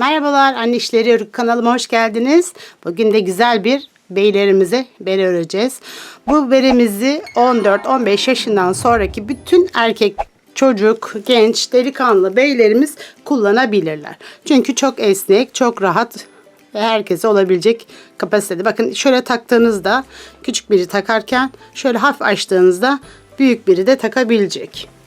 Merhabalar anne işleri örgü kanalıma hoş geldiniz. Bugün de güzel bir beylerimize bere öreceğiz. Bu beremizi 14-15 yaşından sonraki bütün erkek çocuk, genç, delikanlı beylerimiz kullanabilirler. Çünkü çok esnek, çok rahat ve herkese olabilecek kapasitede. Bakın şöyle taktığınızda küçük biri takarken şöyle hafif açtığınızda büyük biri de takabilecek.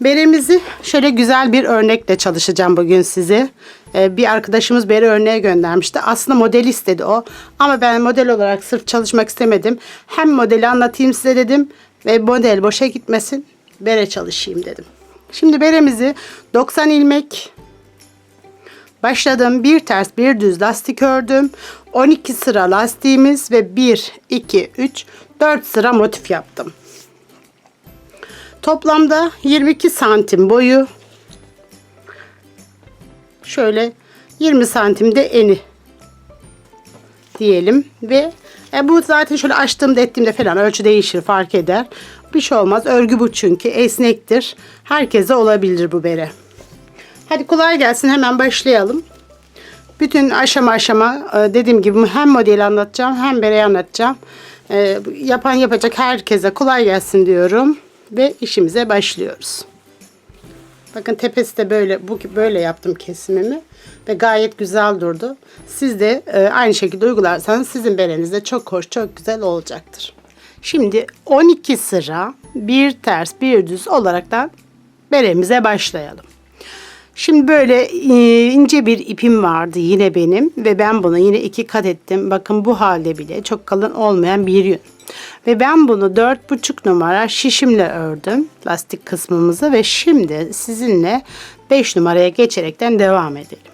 Beremizi şöyle güzel bir örnekle çalışacağım bugün size. Ee, bir arkadaşımız bere örneğe göndermişti. Aslında model istedi o. Ama ben model olarak sırf çalışmak istemedim. Hem modeli anlatayım size dedim. Ve model boşa gitmesin. Bere çalışayım dedim. Şimdi beremizi 90 ilmek başladım. Bir ters bir düz lastik ördüm. 12 sıra lastiğimiz ve 1, 2, 3, 4 sıra motif yaptım. Toplamda 22 santim boyu. Şöyle 20 santimde eni diyelim ve e, bu zaten şöyle açtığımda ettiğimde falan ölçü değişir fark eder. Bir şey olmaz. Örgü bu çünkü esnektir. Herkese olabilir bu bere. Hadi kolay gelsin hemen başlayalım. Bütün aşama aşama e, dediğim gibi hem modeli anlatacağım hem bereyi anlatacağım. E, Yapan yapacak herkese kolay gelsin diyorum ve işimize başlıyoruz. Bakın tepesi de böyle bu böyle yaptım kesimimi ve gayet güzel durdu. Siz de e, aynı şekilde uygularsanız sizin bereniz de çok hoş, çok güzel olacaktır. Şimdi 12 sıra bir ters bir düz olaraktan beremize başlayalım. Şimdi böyle e, ince bir ipim vardı yine benim ve ben bunu yine iki kat ettim. Bakın bu halde bile çok kalın olmayan bir yün. Ve ben bunu dört buçuk numara şişimle ördüm lastik kısmımızı ve şimdi sizinle 5 numaraya geçerekten devam edelim.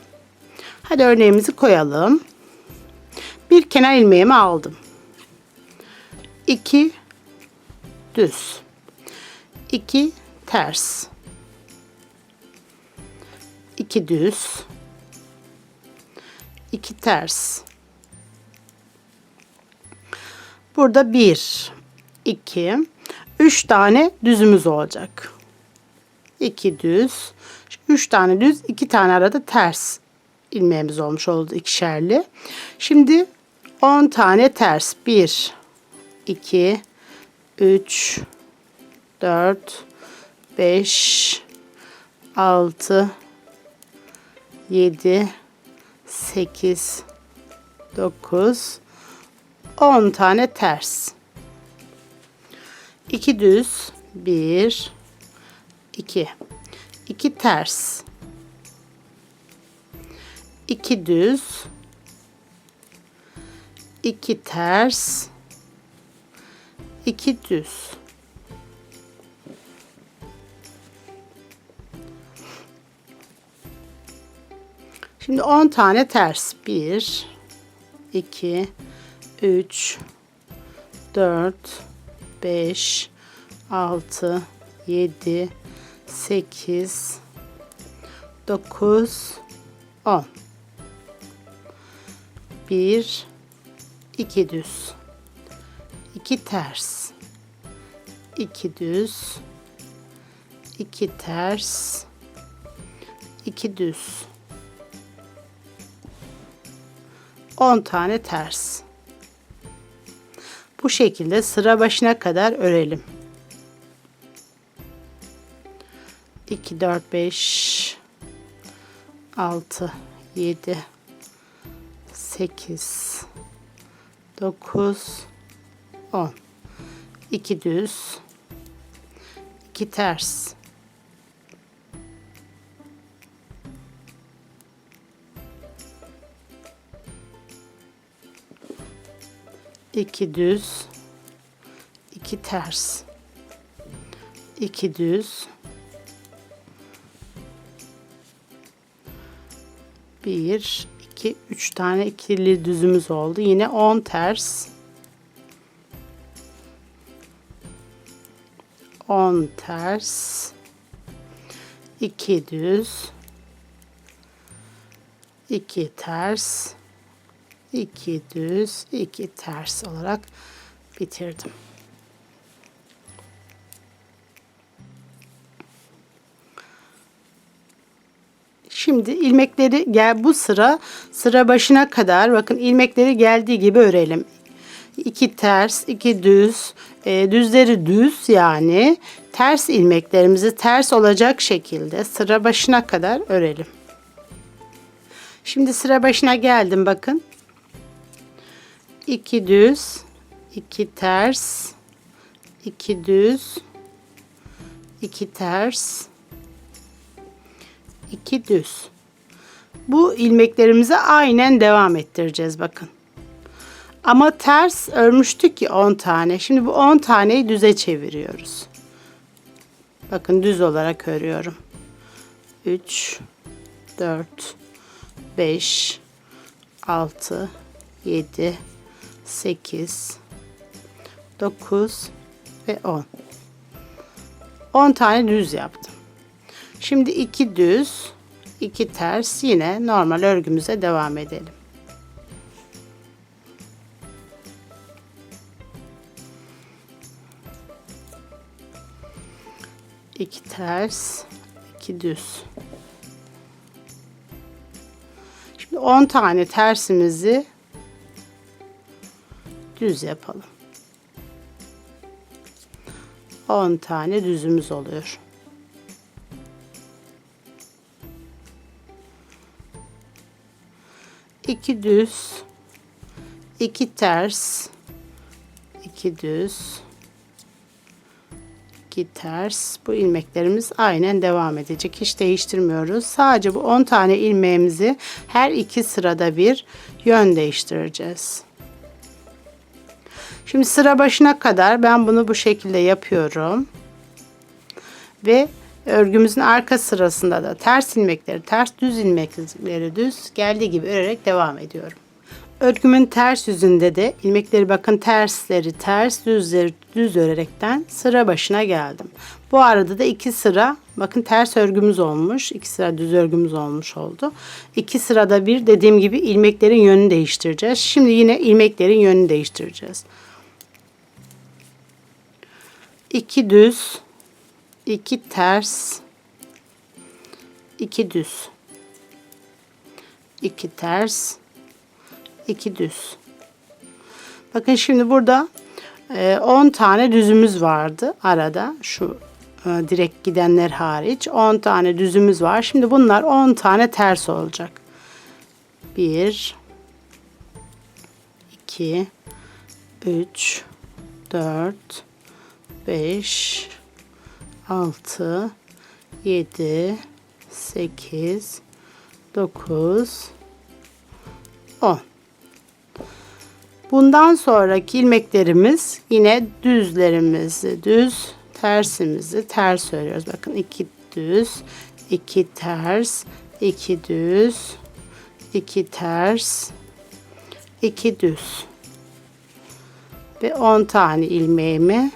Hadi örneğimizi koyalım. Bir kenar ilmeğimi aldım. 2 düz. 2 ters. 2 düz. 2 ters. Burada 1, 2, 3 tane düzümüz olacak. 2 düz, 3 tane düz, 2 tane arada ters ilmeğimiz olmuş oldu ikişerli. Şimdi 10 tane ters. 1, 2, 3, 4, 5, 6, 7, 8, 9, 10 tane ters. 2 düz, 1, 2. 2 ters. 2 düz, 2 ters, 2 düz. Şimdi 10 tane ters. 1 2 3 4 5 6 7 8 9 10 1 2 düz. 2 ters. 2 düz. 2 ters. 2 düz. 10 tane ters. Bu şekilde sıra başına kadar örelim. 2 4 5 6 7 8 9 10 2 düz 2 ters 2 düz 2 ters. 2 düz. 1 2 3 tane ikili düzümüz oldu. Yine 10 ters. 10 ters. 2 düz. 2 ters 2 düz 2 ters olarak bitirdim. Şimdi ilmekleri gel bu sıra sıra başına kadar bakın ilmekleri geldiği gibi örelim. İki ters, iki düz, e, düzleri düz yani ters ilmeklerimizi ters olacak şekilde sıra başına kadar örelim. Şimdi sıra başına geldim bakın. İki düz, iki ters, iki düz, iki ters, iki düz. Bu ilmeklerimizi aynen devam ettireceğiz bakın. Ama ters örmüştük ki 10 tane. Şimdi bu 10 taneyi düze çeviriyoruz. Bakın düz olarak örüyorum. 3 4 5 6 7 8 9 ve 10. 10 tane düz yaptım. Şimdi iki düz, iki ters yine normal örgümüze devam edelim. iki ters, iki düz. Şimdi 10 tane tersimizi düz yapalım. 10 tane düzümüz oluyor. İki düz, iki ters, iki düz, iki ters. Bu ilmeklerimiz aynen devam edecek. Hiç değiştirmiyoruz. Sadece bu 10 tane ilmeğimizi her iki sırada bir yön değiştireceğiz. Şimdi sıra başına kadar ben bunu bu şekilde yapıyorum. Ve örgümüzün arka sırasında da ters ilmekleri ters, düz ilmekleri düz geldiği gibi örerek devam ediyorum. Örgümün ters yüzünde de ilmekleri bakın tersleri ters, düzleri düz örerekten sıra başına geldim. Bu arada da iki sıra bakın ters örgümüz olmuş. iki sıra düz örgümüz olmuş oldu. İki sırada bir dediğim gibi ilmeklerin yönünü değiştireceğiz. Şimdi yine ilmeklerin yönünü değiştireceğiz. 2 düz, 2 ters, 2 düz. 2 ters, 2 düz. Bakın şimdi burada 10 tane düzümüz vardı arada. Şu e, direkt gidenler hariç 10 tane düzümüz var. Şimdi bunlar 10 tane ters olacak. 1 2 3 4 5 6 7 8 9 10 Bundan sonraki ilmeklerimiz yine düzlerimizi düz, tersimizi ters örüyoruz. Bakın iki düz, iki ters, iki düz, iki ters, iki düz. Ve 10 tane ilmeğimi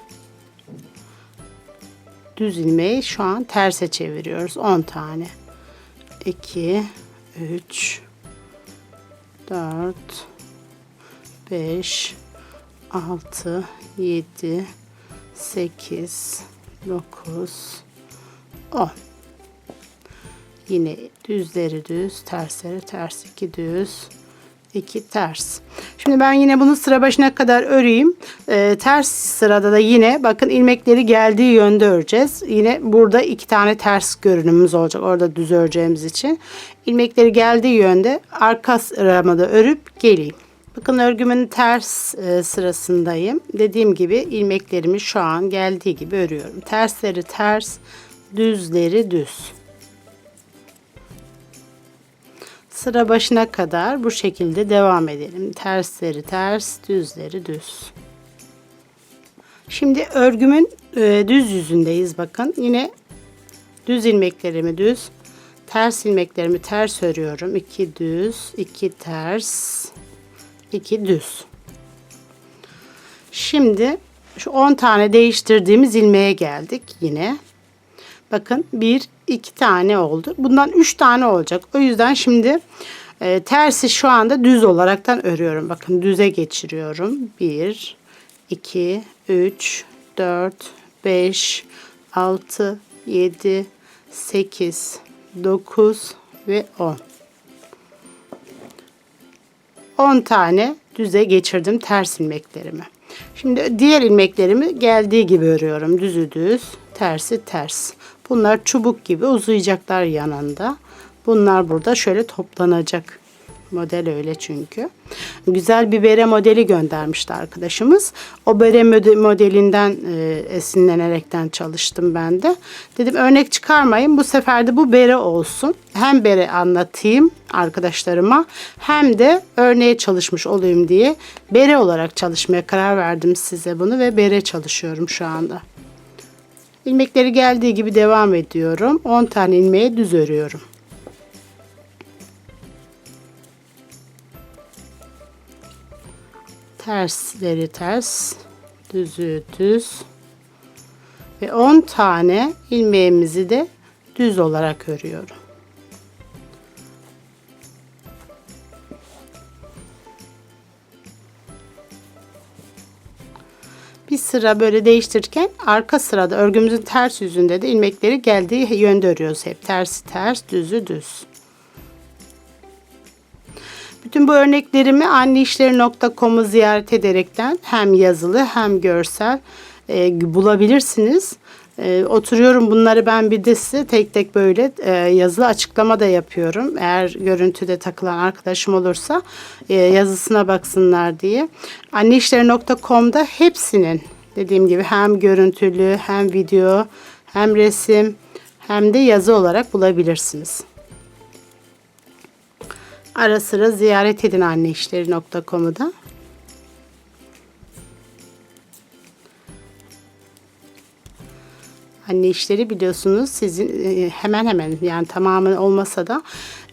düz ilmeği şu an terse çeviriyoruz. 10 tane. 2 3 4 5 6 7 8 9 10 Yine düzleri düz, tersleri ters, iki düz, iki ters. Şimdi ben yine bunu sıra başına kadar öreyim. Ee, ters sırada da yine bakın ilmekleri geldiği yönde öreceğiz. Yine burada iki tane ters görünümümüz olacak. Orada düz öreceğimiz için. ilmekleri geldiği yönde arka sıramada örüp geleyim. Bakın örgümün ters e, sırasındayım. Dediğim gibi ilmeklerimi şu an geldiği gibi örüyorum. Tersleri ters, düzleri düz. Sıra başına kadar bu şekilde devam edelim. Tersleri ters, düzleri düz. Şimdi örgümün e, düz yüzündeyiz bakın. Yine düz ilmeklerimi düz, ters ilmeklerimi ters örüyorum. 2 düz, 2 ters, 2 düz. Şimdi şu 10 tane değiştirdiğimiz ilmeğe geldik yine. Bakın 1 2 tane oldu. Bundan 3 tane olacak. O yüzden şimdi e, tersi şu anda düz olaraktan örüyorum. Bakın düze geçiriyorum. 1 2 3 4 5 6 7 8 9 ve 10. 10 tane düze geçirdim ters ilmeklerimi. Şimdi diğer ilmeklerimi geldiği gibi örüyorum. Düzü düz, tersi ters. Bunlar çubuk gibi uzayacaklar yanında. Bunlar burada şöyle toplanacak. Model öyle çünkü. Güzel bir bere modeli göndermişti arkadaşımız. O bere mode- modelinden e, esinlenerekten çalıştım ben de. Dedim örnek çıkarmayın bu sefer de bu bere olsun. Hem bere anlatayım arkadaşlarıma hem de örneğe çalışmış olayım diye bere olarak çalışmaya karar verdim size bunu ve bere çalışıyorum şu anda. İlmekleri geldiği gibi devam ediyorum. 10 tane ilmeğe düz örüyorum. tersleri ters, düzü düz ve 10 tane ilmeğimizi de düz olarak örüyorum. Bir sıra böyle değiştirirken arka sırada örgümüzün ters yüzünde de ilmekleri geldiği yönde örüyoruz hep. Tersi ters, düzü düz. Bütün bu örneklerimi anneişleri.com'u ziyaret ederekten hem yazılı hem görsel e, bulabilirsiniz. E, oturuyorum bunları ben bir de size tek tek böyle e, yazılı açıklama da yapıyorum. Eğer görüntüde takılan arkadaşım olursa e, yazısına baksınlar diye. Anneişleri.com'da hepsinin dediğim gibi hem görüntülü hem video hem resim hem de yazı olarak bulabilirsiniz. Ara sıra ziyaret edin anneişleri.com'u da. Anne işleri biliyorsunuz sizin e, hemen hemen yani tamamen olmasa da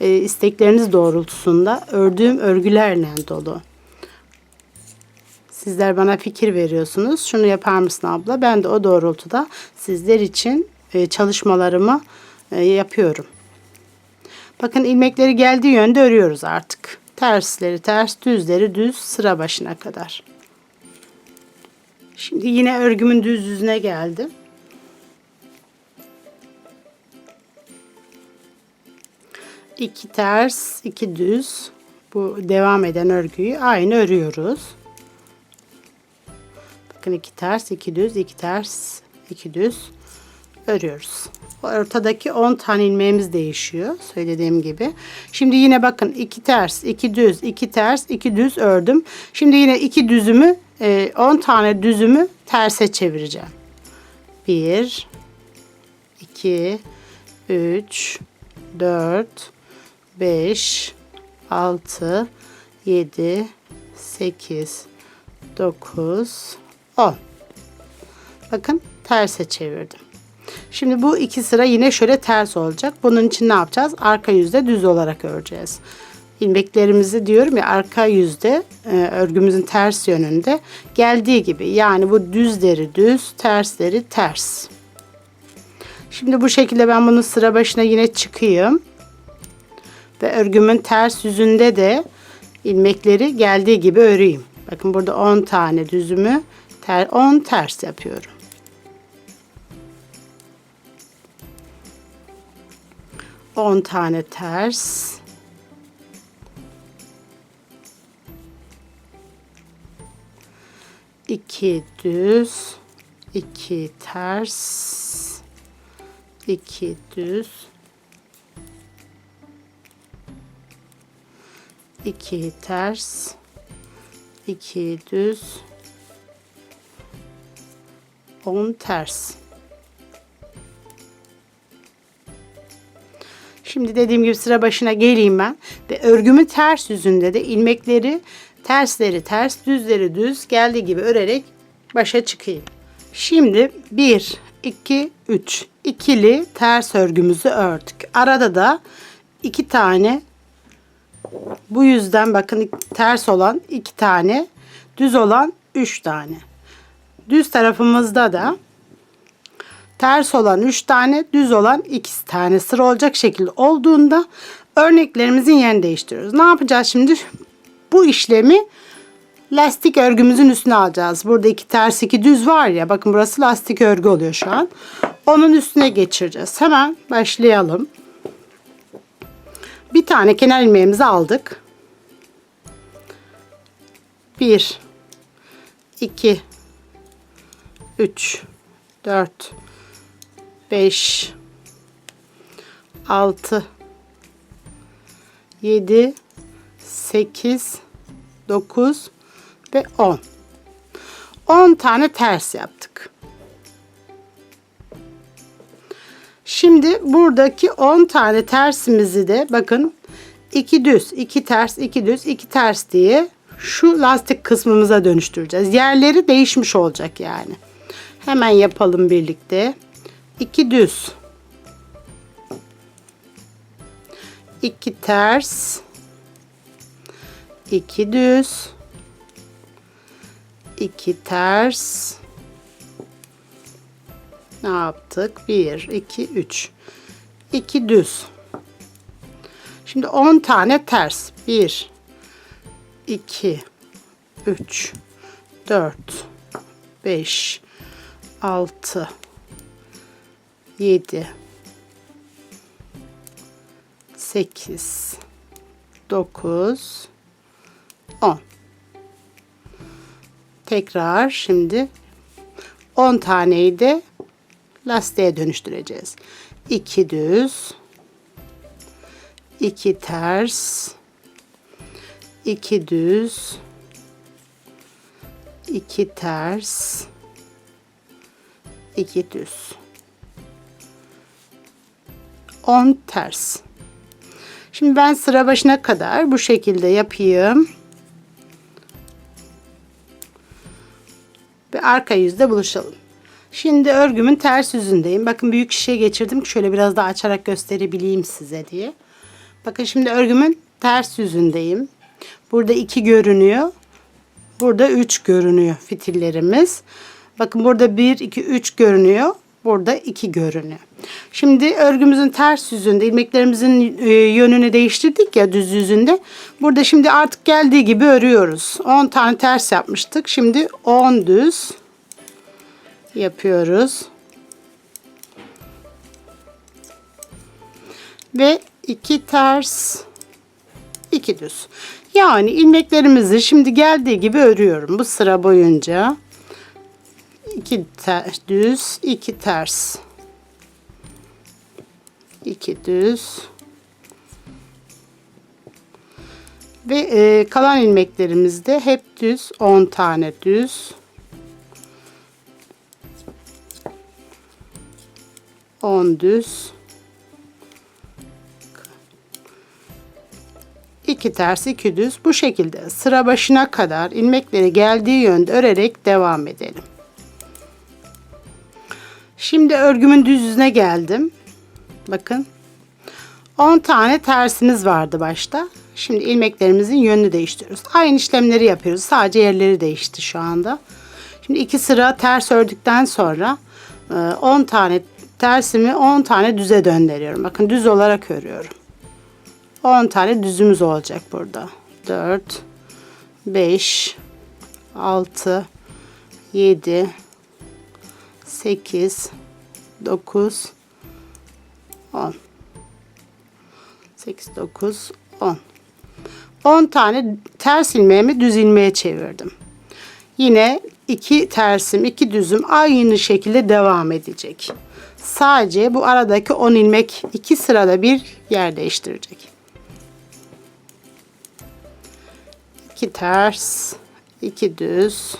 e, istekleriniz doğrultusunda ördüğüm örgülerle dolu. Sizler bana fikir veriyorsunuz. Şunu yapar mısın abla? Ben de o doğrultuda sizler için e, çalışmalarımı yapıyorum. Bakın ilmekleri geldiği yönde örüyoruz artık. Tersleri ters, düzleri düz sıra başına kadar. Şimdi yine örgümün düz yüzüne geldim. İki ters, iki düz. Bu devam eden örgüyü aynı örüyoruz. Bakın iki ters, iki düz, iki ters, iki düz örüyoruz. Ortadaki 10 tane ilmeğimiz değişiyor. Söylediğim gibi. Şimdi yine bakın iki ters, iki düz, iki ters, iki düz ördüm. Şimdi yine iki düzümü, 10 e, tane düzümü terse çevireceğim. 1 2 3 4 5 6 7 8 9 10 Bakın terse çevirdim. Şimdi bu iki sıra yine şöyle ters olacak. Bunun için ne yapacağız? Arka yüzde düz olarak öreceğiz. İlmeklerimizi diyorum ya arka yüzde e, örgümüzün ters yönünde geldiği gibi. Yani bu düzleri düz, tersleri ters. Şimdi bu şekilde ben bunu sıra başına yine çıkayım. Ve örgümün ters yüzünde de ilmekleri geldiği gibi öreyim. Bakın burada 10 tane düzümü 10 ters yapıyorum. 10 tane ters. iki düz, iki ters, iki düz, iki ters, iki düz, on ters. Şimdi dediğim gibi sıra başına geleyim ben. Ve örgümün ters yüzünde de ilmekleri tersleri ters düzleri düz geldiği gibi örerek başa çıkayım. Şimdi 1, 2, 3 ikili ters örgümüzü ördük. Arada da iki tane bu yüzden bakın ters olan iki tane düz olan üç tane. Düz tarafımızda da ters olan 3 tane, düz olan 2 tane sıra olacak şekilde olduğunda örneklerimizin yerini değiştiriyoruz. Ne yapacağız şimdi? Bu işlemi lastik örgümüzün üstüne alacağız. Burada iki ters iki düz var ya. Bakın burası lastik örgü oluyor şu an. Onun üstüne geçireceğiz. Hemen başlayalım. Bir tane kenar ilmeğimizi aldık. 1 2 3 4 5 6 7 8 9 ve 10 10 tane ters yaptık. Şimdi buradaki 10 tane tersimizi de bakın 2 düz, 2 ters, 2 düz, 2 ters diye şu lastik kısmımıza dönüştüreceğiz. Yerleri değişmiş olacak yani. Hemen yapalım birlikte. 2 düz. 2 ters. 2 düz. 2 ters. Ne yaptık? 1, 2, 3. 2 düz. Şimdi 10 tane ters. 1, 2, 3, 4, 5, 6, 7, 8, 9, 10. Tekrar şimdi 10 taneyi de lastiğe dönüştüreceğiz. 2 düz, 2 ters, 2 düz, 2 ters, 2 düz. 10 ters. Şimdi ben sıra başına kadar bu şekilde yapayım. Ve arka yüzde buluşalım. Şimdi örgümün ters yüzündeyim. Bakın büyük şişe geçirdim şöyle biraz daha açarak gösterebileyim size diye. Bakın şimdi örgümün ters yüzündeyim. Burada 2 görünüyor. Burada 3 görünüyor fitillerimiz. Bakın burada 1, 2, 3 görünüyor. Burada 2 görünüyor. Şimdi örgümüzün ters yüzünde ilmeklerimizin e, yönünü değiştirdik ya düz yüzünde. Burada şimdi artık geldiği gibi örüyoruz. 10 tane ters yapmıştık. Şimdi 10 düz yapıyoruz. Ve 2 ters 2 düz. Yani ilmeklerimizi şimdi geldiği gibi örüyorum bu sıra boyunca. 2 ters düz, 2 ters. 2 düz. Ve e, kalan ilmeklerimizde hep düz 10 tane düz. 10 düz. 2 ters 2 düz bu şekilde sıra başına kadar ilmekleri geldiği yönde örerek devam edelim. Şimdi örgümün düz yüzüne geldim. Bakın. 10 tane tersimiz vardı başta. Şimdi ilmeklerimizin yönünü değiştiriyoruz. Aynı işlemleri yapıyoruz. Sadece yerleri değişti şu anda. Şimdi iki sıra ters ördükten sonra 10 tane tersimi 10 tane düze döndürüyorum. Bakın düz olarak örüyorum. 10 tane düzümüz olacak burada. 4 5 6 7 8 9 10 8 9 10 10 tane ters ilmeğimi düz ilmeğe çevirdim. Yine iki tersim, iki düzüm aynı şekilde devam edecek. Sadece bu aradaki 10 ilmek iki sırada bir yer değiştirecek. 2 ters, 2 düz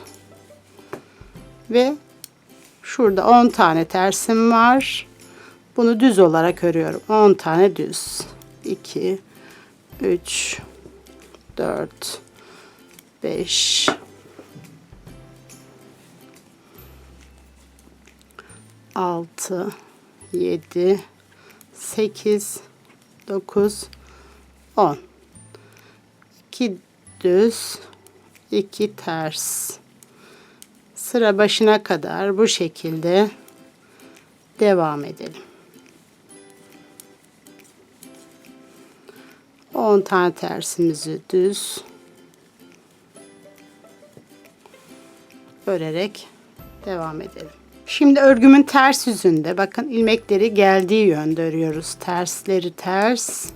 ve şurada 10 tane tersim var. Bunu düz olarak örüyorum. 10 tane düz. 2 3 4 5 6 7 8 9 10 2 düz 2 ters. Sıra başına kadar bu şekilde devam edelim. 10 tane tersimizi düz örerek devam edelim. Şimdi örgümün ters yüzünde bakın ilmekleri geldiği yönde örüyoruz. Tersleri ters,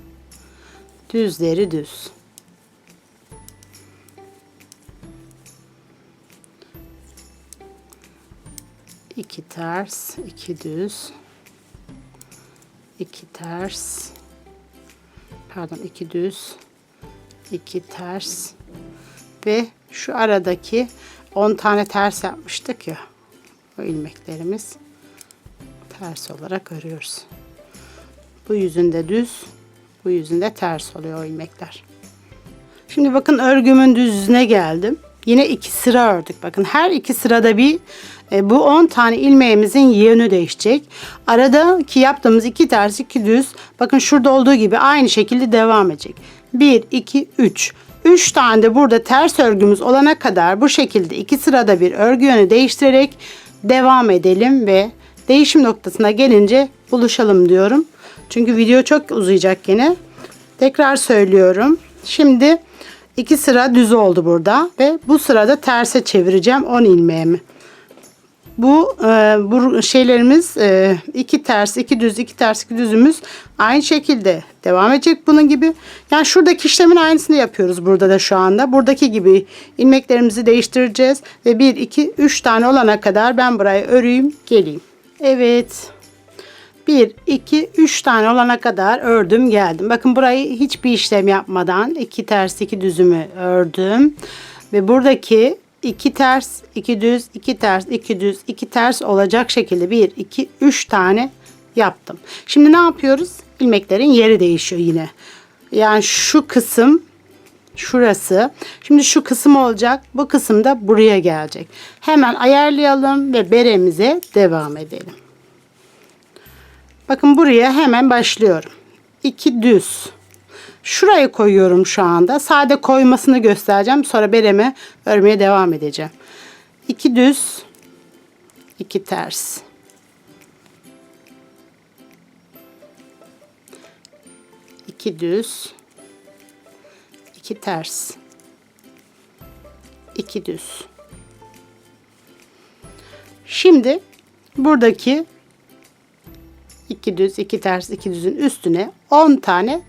Düzleri düz. İki ters, iki düz. iki ters. Pardon, iki düz. iki ters. Ve şu aradaki 10 tane ters yapmıştık ya. O ilmeklerimiz ters olarak örüyoruz. Bu yüzünde düz, bu yüzünde ters oluyor o ilmekler. Şimdi bakın örgümün düz yüzüne geldim. Yine iki sıra ördük. Bakın her iki sırada bir e, bu 10 tane ilmeğimizin yönü değişecek. Aradaki yaptığımız iki ters iki düz bakın şurada olduğu gibi aynı şekilde devam edecek. 1 2 3 3 tane de burada ters örgümüz olana kadar bu şekilde iki sırada bir örgü yönü değiştirerek devam edelim ve değişim noktasına gelince buluşalım diyorum. Çünkü video çok uzayacak yine. Tekrar söylüyorum. Şimdi iki sıra düz oldu burada ve bu sırada terse çevireceğim 10 ilmeğimi. Bu e, bu şeylerimiz e, iki ters, iki düz, iki ters, iki düzümüz aynı şekilde devam edecek bunun gibi. Yani şuradaki işlemin aynısını yapıyoruz burada da şu anda. Buradaki gibi ilmeklerimizi değiştireceğiz ve 1 2 3 tane olana kadar ben burayı öreyim, geleyim. Evet. 1 2 3 tane olana kadar ördüm, geldim. Bakın burayı hiçbir işlem yapmadan iki ters, iki düzümü ördüm ve buradaki iki ters, iki düz, iki ters, iki düz, iki ters olacak şekilde bir, iki, üç tane yaptım. Şimdi ne yapıyoruz? İlmeklerin yeri değişiyor yine. Yani şu kısım şurası. Şimdi şu kısım olacak. Bu kısım da buraya gelecek. Hemen ayarlayalım ve beremize devam edelim. Bakın buraya hemen başlıyorum. 2 düz. Şuraya koyuyorum şu anda. Sade koymasını göstereceğim. Sonra bereme örmeye devam edeceğim. 2 düz, 2 ters. İki düz, iki ters, iki düz. Şimdi buradaki iki düz, iki ters, iki düzün üstüne 10 tane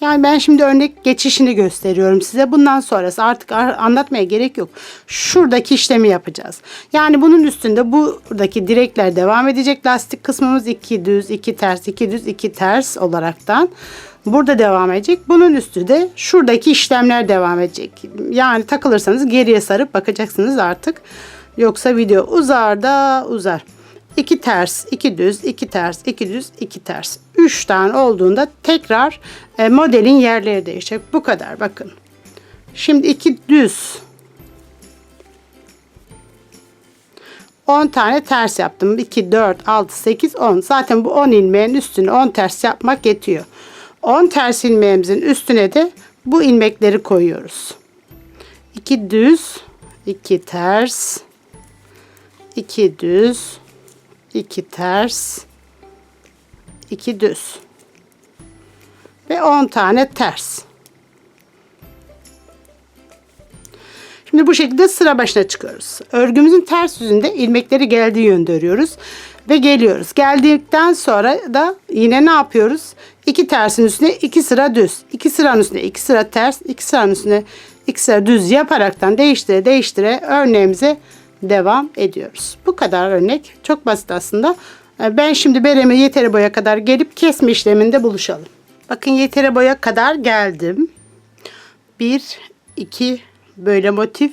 yani ben şimdi örnek geçişini gösteriyorum size. Bundan sonrası artık anlatmaya gerek yok. Şuradaki işlemi yapacağız. Yani bunun üstünde buradaki direkler devam edecek. Lastik kısmımız iki düz, iki ters, iki düz, iki ters olaraktan burada devam edecek. Bunun üstü de şuradaki işlemler devam edecek. Yani takılırsanız geriye sarıp bakacaksınız artık. Yoksa video uzar da uzar. 2 ters, 2 düz, 2 ters, 2 düz, 2 ters. 3 tane olduğunda tekrar e, modelin yerleri değişecek. Bu kadar bakın. Şimdi 2 düz. 10 tane ters yaptım. 2, 4, 6, 8, 10. Zaten bu 10 ilmeğin üstüne 10 ters yapmak yetiyor. 10 ters ilmeğimizin üstüne de bu ilmekleri koyuyoruz. 2 düz, 2 ters, 2 düz, 2 ters, 2 düz ve 10 tane ters. Şimdi bu şekilde sıra başına çıkıyoruz. Örgümüzün ters yüzünde ilmekleri geldiği yönde örüyoruz ve geliyoruz. Geldikten sonra da yine ne yapıyoruz? İki tersin üstüne iki sıra düz, iki sıranın üstüne iki sıra ters, iki sıranın üstüne iki sıra düz yaparaktan değiştire değiştire örneğimize devam ediyoruz. Bu kadar örnek. Çok basit aslında. Ee, ben şimdi bereme yeteri boya kadar gelip kesme işleminde buluşalım. Bakın yeteri boya kadar geldim. Bir, iki böyle motif.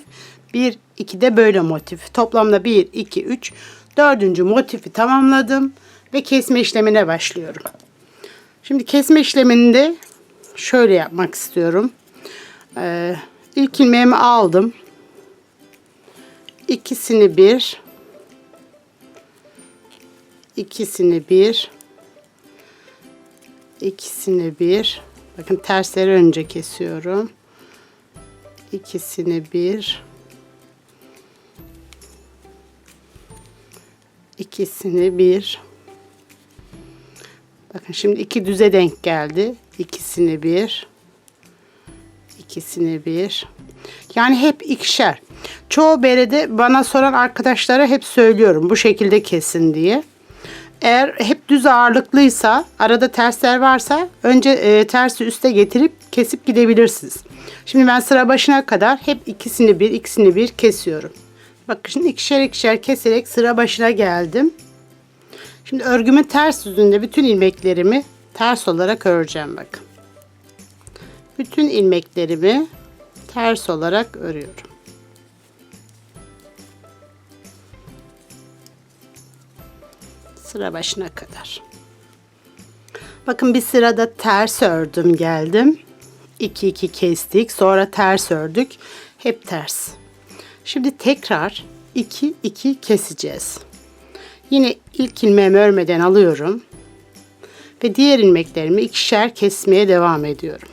Bir, iki de böyle motif. Toplamda bir, iki, üç. Dördüncü motifi tamamladım. Ve kesme işlemine başlıyorum. Şimdi kesme işleminde şöyle yapmak istiyorum. Ee, ilk ilmeğimi aldım ikisini bir. İkisini bir. İkisini bir. Bakın tersleri önce kesiyorum. İkisini bir. İkisini bir. Bakın şimdi iki düze denk geldi. İkisini bir, ikisini bir. Yani hep ikişer. Çoğu berede bana soran arkadaşlara hep söylüyorum bu şekilde kesin diye. Eğer hep düz ağırlıklıysa, arada tersler varsa önce e, tersi üste getirip kesip gidebilirsiniz. Şimdi ben sıra başına kadar hep ikisini bir, ikisini bir kesiyorum. Bakın şimdi ikişer ikişer keserek sıra başına geldim. Şimdi örgümün ters yüzünde bütün ilmeklerimi ters olarak öreceğim bakın. Bütün ilmeklerimi ters olarak örüyorum. Sıra başına kadar. Bakın bir sırada ters ördüm geldim. 2 2 kestik. Sonra ters ördük. Hep ters. Şimdi tekrar 2 2 keseceğiz. Yine ilk ilmeğimi örmeden alıyorum. Ve diğer ilmeklerimi ikişer kesmeye devam ediyorum.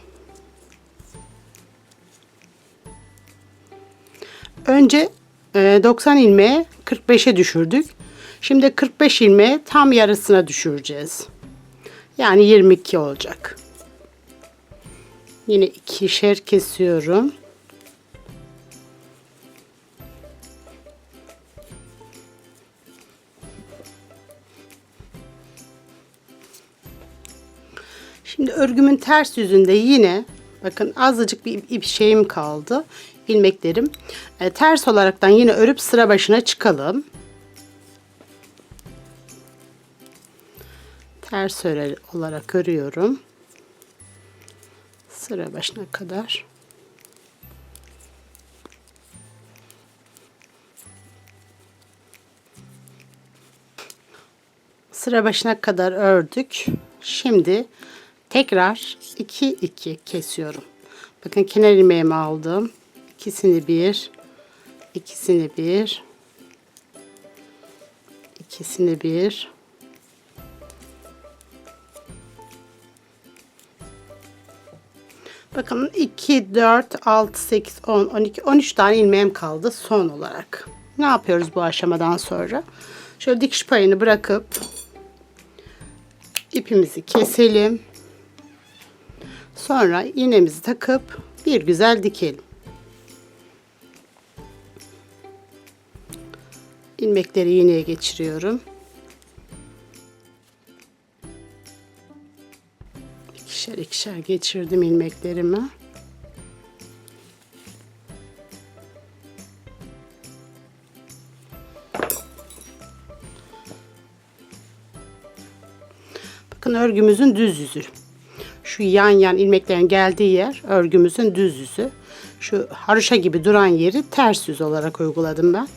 Önce e, 90 ilmeğe 45'e düşürdük. Şimdi 45 ilmeğe tam yarısına düşüreceğiz. Yani 22 olacak. Yine ikişer kesiyorum. Şimdi örgümün ters yüzünde yine bakın azıcık bir ip şeyim kaldı. ilmeklerim. E, ters olaraktan yine örüp sıra başına çıkalım. Ters öre olarak örüyorum. Sıra başına kadar. Sıra başına kadar ördük. Şimdi tekrar 2 2 kesiyorum. Bakın kenar ilmeğimi aldım. İkisini bir, ikisini bir, ikisini bir. Bakın 2, 4, 6, 8, 10, 12, 13 tane ilmeğim kaldı son olarak. Ne yapıyoruz bu aşamadan sonra? Şöyle dikiş payını bırakıp ipimizi keselim. Sonra iğnemizi takıp bir güzel dikelim. ilmekleri iğneye geçiriyorum. İkişer ikişer geçirdim ilmeklerimi. Bakın örgümüzün düz yüzü. Şu yan yan ilmeklerin geldiği yer örgümüzün düz yüzü. Şu haroşa gibi duran yeri ters yüz olarak uyguladım ben.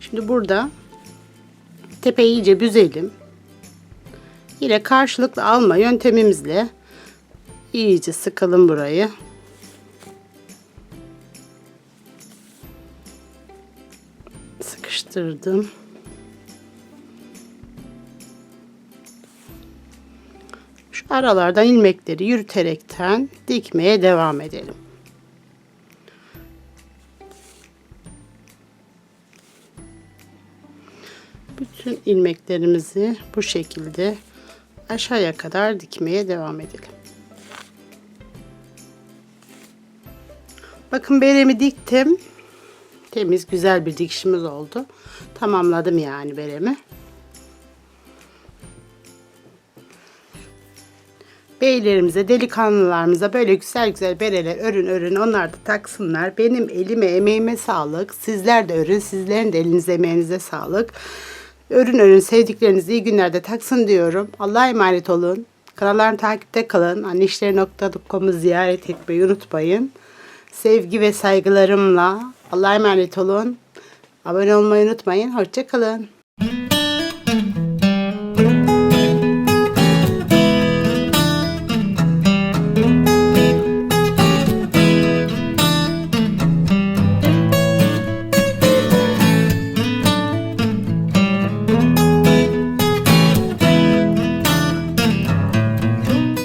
Şimdi burada tepeyi iyice büzelim. Yine karşılıklı alma yöntemimizle iyice sıkalım burayı. Sıkıştırdım. Şu aralardan ilmekleri yürüterekten dikmeye devam edelim. Bütün ilmeklerimizi bu şekilde aşağıya kadar dikmeye devam edelim. Bakın beremi diktim. Temiz güzel bir dikişimiz oldu. Tamamladım yani beremi. Beylerimize, delikanlılarımıza böyle güzel güzel bereler örün örün onlar da taksınlar. Benim elime, emeğime sağlık. Sizler de örün, sizlerin de elinize, emeğinize sağlık. Örün örün sevdiklerinizi iyi günlerde taksın diyorum. Allah'a emanet olun. Kanallarını takipte kalın. Anneişleri.com'u ziyaret etmeyi unutmayın. Sevgi ve saygılarımla Allah'a emanet olun. Abone olmayı unutmayın. Hoşçakalın.